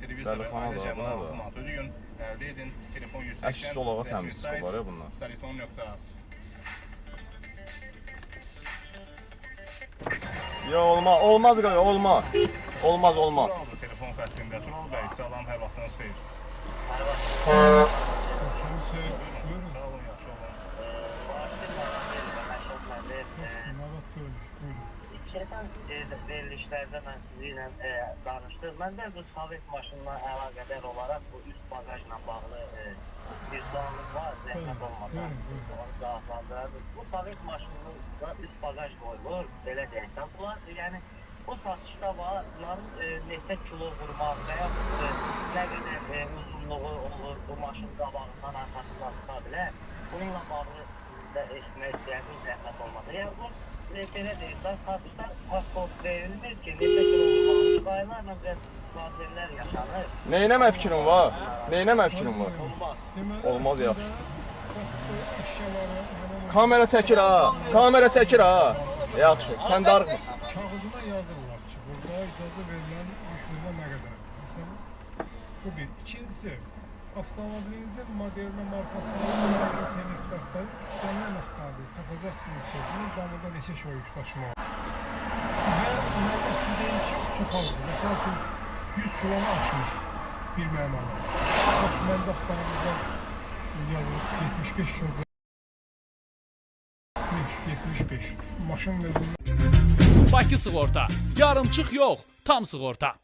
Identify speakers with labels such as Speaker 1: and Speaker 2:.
Speaker 1: televizoru,
Speaker 2: Telefona
Speaker 1: ayrıca
Speaker 2: da, buna da.
Speaker 1: otomat ödəyün, əldə edin. Telefon 180.
Speaker 2: Əks solağı təmiz çıxır ya bunlar.
Speaker 1: Sariton.az.
Speaker 2: Yo olma, olmaz qaqa, olma. Olmaz, olmaz.
Speaker 1: Telefon xəttində. Tural bəy, salam, hər vaxtınız xeyir. Buyurun,
Speaker 3: verilişlərdə mən sizi ilə e, danışdım. Mən də bu Sovet maşınına əlaqədar olaraq bu üst bagajla bağlı e, bir sualım var, zəhmət olmadan. Onu cavablandırardım. Bu Sovet maşınında üst bagaj qoyulur, belə deyək. Bunlar, yəni, bu satışda var, bunların e, neçə kilo vurmaq və yaxud e, nə qədər e, uzunluğu olur, bu maşın qabağından arxasından tuta bilər. Bununla bağlı sizdə eşitmək istəyərdim, zəhmət olmadı. Yəni, bu e, belə deyək, də, satışda pasport verilmir ki, vurmaq qaylarla və problemlər yaşanır.
Speaker 2: Neynəmə fikrin var? Neynəmə fikrin var? Olmaz yaxşı. Kamera çəkir ha. Kamera çəkir ha. Yaxşı. Sən darıxma.
Speaker 4: Kağızına yazırlar ki, burada icazə verilən yükləmə nə qədər. Bu bir. İkincisi, avtomobilinizin modelinə, markasına, internet tapacaqsınız ki, bunun damında neçə şey yük daşımalı. Və su deyil ki, çox azdır. Məsəl üçün, 100 kilonu aşmış bir mənalı. Bax, məndə avtomobildə yazılıb 75 kilo 75. Maşın növündə
Speaker 5: Bakı sığorta. Yarımçıq yox, tam sığorta.